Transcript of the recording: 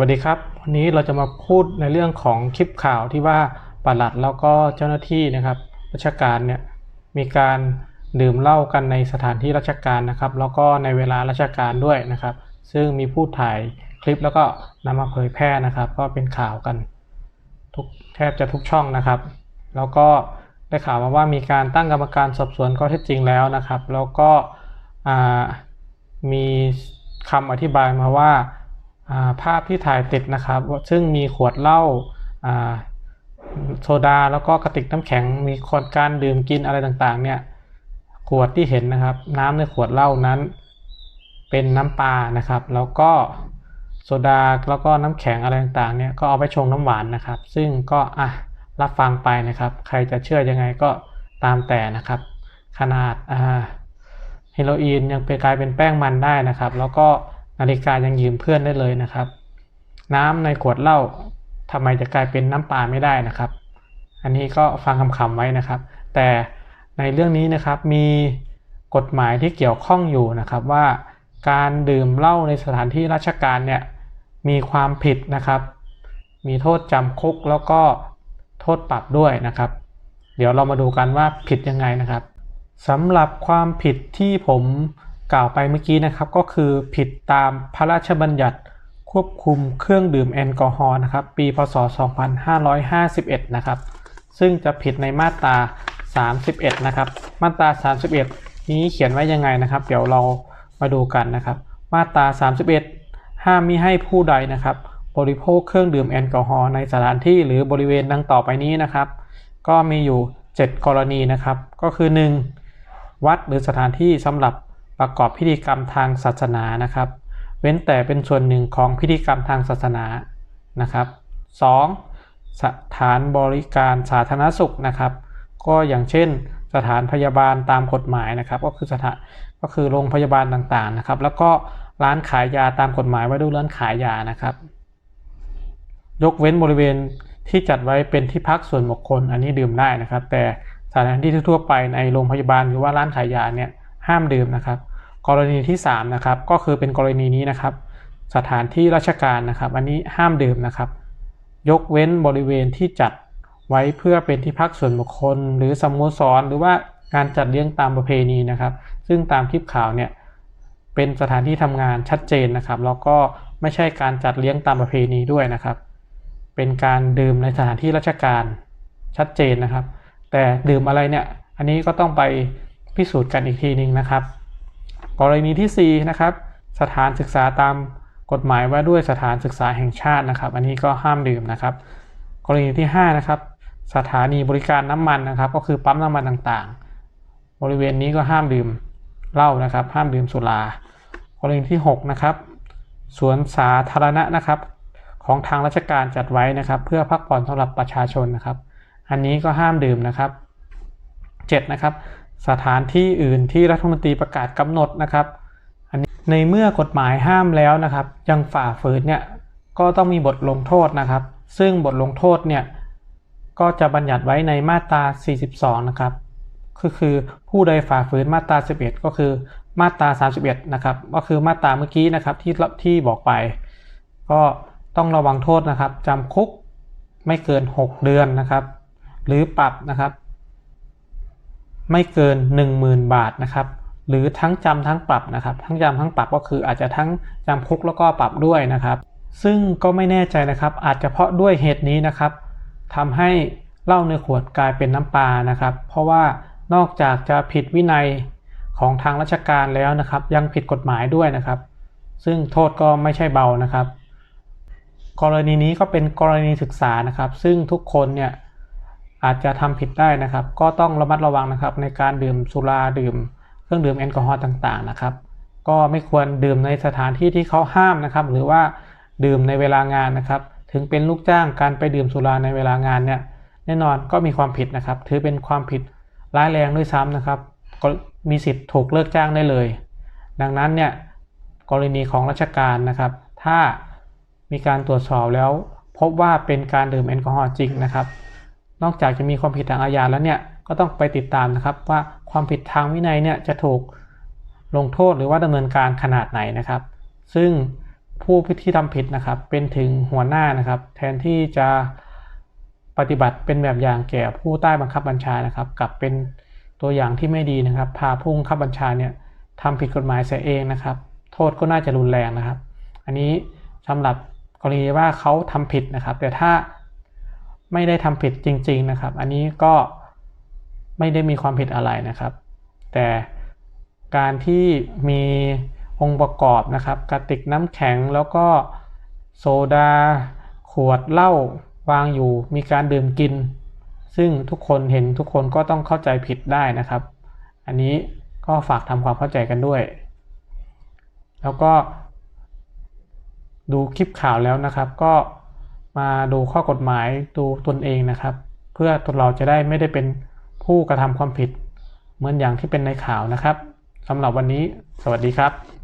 วัสดีครับ วันนี้เราจะมาพูดในเรื่องของคลิปข่าวที่ว่าปลัดแล้วก็เจ้าหน้าที่นะครับราชการเนี่ยมีการดื่มเหล้ากันในสถานที่ราชการนะครับ แล้วก็ในเวลาราชการด้วยนะครับ ซึ่งมีผู้ถ่ายคลิปแล้วก็นำมาเผยแพร่นะครับ ก็เป็นข่าวกันทุกแทบจะทุกช่องนะครับ แล้วก็ได้ข่าวมาว่ามีการตั้งกรรมการสอบสวนข้อเท็จจริงแล้วนะครับ แล้วก็มีคำอธิบายมาว่า ภาพที่ถ่ายติดนะครับ ซึ่งมีขวดเหล้าโซดาแล้วก็กระติกน้ำแข็งมีคนการดื่มกินอะไรต่างๆ เนี่ยขวดที่เห็นนะครับ น้ำในขวดเหล้านั้น เป็นน้ำปลานะครับ แล้วก็โซดาแล้วก็น้ำแข็งอะไรต่างๆ เนี่ยก็เอาไปชงน้ำหวานนะครับ ซึ่งก็อะรับฟังไปนะครับ ใครจะเชื่อยังไงก็ตามแต่นะครับ ขนาดอ่าเฮโรอีนยังเป็นกลายเป็นแป้งมันได้นะครับ แล้วก็ นาฬิกายังยืมเพื่อนได้เลยนะครับ น้ำในขวดเหล้าทำไมจะกลายเป็นน้ำปลาไม่ได้นะครับ อันนี้ก็ฟังคำๆไว้นะครับ แต่ในเรื่องนี้นะครับมีกฎหมายที่เกี่ยวข้องอยู่นะครับว่าการดื่มเหล้าในสถานที่ราชการเนี่ยมีความผิดนะครับ มีโทษจำคุกแล้วก็โทษปรับด้วยนะครับ เดี๋ยวเรามาดูกันว่าผิดยังไงนะครับสำหรับความผิดที่ผม กล่าวไปเมื่อกี้นะครับก็คือผิดตามพระราชบัญญัติควบคุมเครื่องดื่มแอลกอฮอล์นะครับ ปีพศ 2551 นะครับ ซึ่งจะผิดในมาตรา 31 นะครับ มาตรา 31 นี้เขียนไว้ยังไงนะครับ เดี๋ยวเรามาดูกันนะครับ มาตรา 31 ห้ามมิให้ผู้ใดนะครับ บริโภคเครื่องดื่มแอลกอฮอล์ในสถานที่หรือบริเวณดังต่อไปนี้นะครับ ก็มีอยู่ 7 กรณีนะครับ ก็คือ 1. วัดหรือสถานที่สำหรับ ประกอบพิธีกรรมทางศาสนานะครับ เว้นแต่เป็นส่วนหนึ่งของพิธีกรรมทางศาสนานะครับ 2. สถานบริการสาธารณสุขนะครับ ก็อย่างเช่น สถานพยาบาลตามกฎหมายนะครับ ก็คือสถานก็คือโรงพยาบาลต่างๆนะครับ แล้วก็ร้านขายยาตามกฎหมายไว้ด้วยร้านขายยานะครับ ยกเว้นบริเวณที่จัดไว้เป็นที่พักส่วนบุคคลอันนี้ดื่มได้นะครับ แต่สถานที่ทั่วไปในโรงพยาบาลหรือว่าร้านขายยาเนี่ยห้ามดื่มนะครับ กรณีที่ 3 นะครับ ก็คือเป็นกรณีนี้นะครับ สถานที่ราชการนะครับ อันนี้ห้ามดื่มนะครับ ยกเว้นบริเวณที่จัดไว้เพื่อเป็นที่พักส่วนบุคคล หรือสโมสรหรือว่าการจัดเลี้ยงตามประเพณีนะครับ ซึ่งตามคลิปข่าวเนี่ยเป็นสถานที่ทำงานชัดเจนนะครับแล้วก็ไม่ใช่การจัดเลี้ยงตามประเพณีด้วยนะครับ เป็นการดื่มในสถานที่ราชการชัดเจนนะครับ แต่ดื่มอะไรเนี่ยอันนี้ก็ต้องไปพิสูจน์กันอีกทีหนึ่งนะครับ กรณีที่4นะครับสถานศึกษาตามกฎหมายว่าด้วยสถานศึกษาแห่งชาตินะครับ อันนี้ก็ห้ามดื่มนะครับ กรณีที่5นะครับสถานีบริการน้ำมันนะครับ ก็คือปั๊มน้ำมันต่างๆ บริเวณนี้ก็ห้ามดื่มเหล้านะครับ ห้ามดื่มสุรากรณีที่6นะครับสวนสาธารณะนะครับ ของทางราชการจัดไว้นะครับ เพื่อพักผ่อนสำหรับประชาชนนะครับ อันนี้ก็ห้ามดื่มนะครับ7นะครับ สถานที่อื่นที่รัฐมนตรีประกาศกำหนดนะครับอันนี้ในเมื่อกฎหมายห้ามแล้วนะครับ ยังฝ่าฝืนเนี่ยก็ต้องมีบทลงโทษนะครับ ซึ่งบทลงโทษเนี่ยก็จะบัญญัติไว้ในมาตรา 42 นะครับก็คือผู้ใดฝ่าฝืนมาตรา 11 ก็คือมาตรา 31 นะครับ ก็คือมาตราเมื่อกี้นะครับที่ที่บอกไป ก็ต้องระวังโทษนะครับจำคุกไม่เกิน 6 เดือนนะครับ หรือปรับนะครับ ไม่เกิน 10,000 บาทนะครับ หรือทั้งจำทั้งปรับนะครับ ทั้งจำทั้งปรับก็คืออาจจะทั้งจำคุกแล้วก็ปรับด้วยนะครับ ซึ่งก็ไม่แน่ใจนะครับ อาจจะเพราะด้วยเหตุนี้นะครับทำให้เหล้าในขวดกลายเป็นน้ำปลานะครับ เพราะว่านอกจากจะผิดวินัยของทางราชการแล้วนะครับ ยังผิดกฎหมายด้วยนะครับ ซึ่งโทษก็ไม่ใช่เบานะครับ กรณีนี้ก็เป็นกรณีศึกษานะครับ ซึ่งทุกคนเนี่ย อาจจะทำผิดได้นะครับ ก็ต้องระมัดระวังนะครับ ในการดื่มสุราดื่ม เครื่องดื่มแอลกอฮอล์ต่างๆนะครับ ก็ไม่ควรดื่มในสถานที่ที่เขาห้ามนะครับ หรือว่าดื่มในเวลางานนะครับ ถึงเป็นลูกจ้างการไปดื่มสุราในเวลางานเนี่ยแน่นอนก็มีความผิดนะครับ ถือเป็นความผิดร้ายแรงด้วยซ้ำนะครับ ก็มีสิทธิ์ถูกเลิกจ้างได้เลย ดังนั้นเนี่ยกรณีของราชการนะครับ ถ้ามีการตรวจสอบแล้วพบว่าเป็นการดื่มแอลกอฮอล์จริงนะครับ นอกจากจะมีความผิดทางอาญาแล้วเนี่ยก็ต้องไปติดตามนะครับว่าความผิดทางวินัยเนี่ยจะถูกลงโทษหรือว่าดำเนินการขนาดไหนนะครับ ซึ่งผู้ที่ทำผิดนะครับเป็นถึงหัวหน้านะครับ แทนที่จะปฏิบัติเป็นแบบอย่างแก่ผู้ใต้บังคับบัญชานะครับกลับเป็นตัวอย่างที่ไม่ดีนะครับ พาผู้บังคับบัญชาเนี่ยทำผิดกฎหมายเสียเองนะครับ โทษก็น่าจะรุนแรงนะครับ อันนี้สำหรับกรณีว่าเขาทำผิดนะครับ แต่ถ้า ไม่ได้ทำผิดจริง ๆนะครับ อันนี้ก็ไม่ได้มีความผิดอะไรนะครับ แต่การที่มีองค์ประกอบนะครับกระติกน้ำแข็งแล้วก็โซดา ขวดเหล้าวางอยู่มีการดื่มกิน ซึ่งทุกคนเห็นทุกคนก็ต้องเข้าใจผิดได้นะครับ อันนี้ก็ฝากทำความเข้าใจกันด้วย แล้วก็ดูคลิปข่าวแล้วนะครับก็ มาดูข้อกฎหมายดูตนเองนะครับ เพื่อตัวเราจะได้ไม่ได้เป็นผู้กระทำความผิด เหมือนอย่างที่เป็นในข่าวนะครับสำหรับวันนี้ สวัสดีครับ